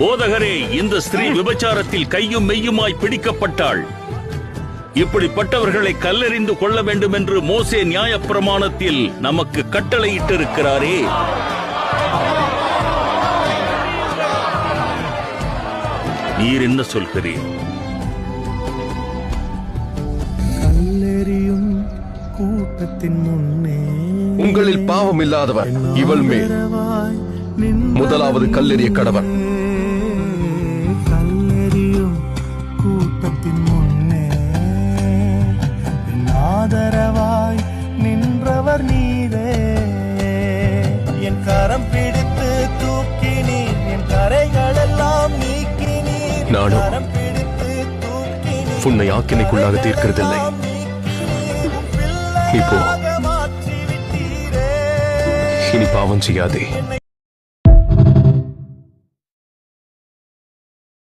போதகரே இந்த ஸ்திரீ விபச்சாரத்தில் கையும் மெய்யுமாய் பிடிக்கப்பட்டாள். இப்படிப்பட்டவர்களை கல்லெறிந்து கொள்ள வேண்டும் என்று மோசே நியாயப்பிரமாணத்தில் நமக்கு கட்டளையிட்டிருக்கிறாரே. நீர் என்ன சொல்கிறீர்? கல்லெறியும் கூட்டத்தின் முன்னே உங்களில் பாவம் இல்லாதவர் இவள் மேல். முதலாவது கல்லெறிய கடவன். ஆதரவாய் நின்றவர் நீரே. என் கரம் பிடித்து தூக்கினீர் என் கரைகளெல்லாம் நீக்கினீர். நானும் கரம் பிடித்து தூக்கினீர் உன்னை ஆக்கினைக்குள்ளாக தீர்க்கிறதில்லை. நீ போ. இனி பாவம் செய்யாதே.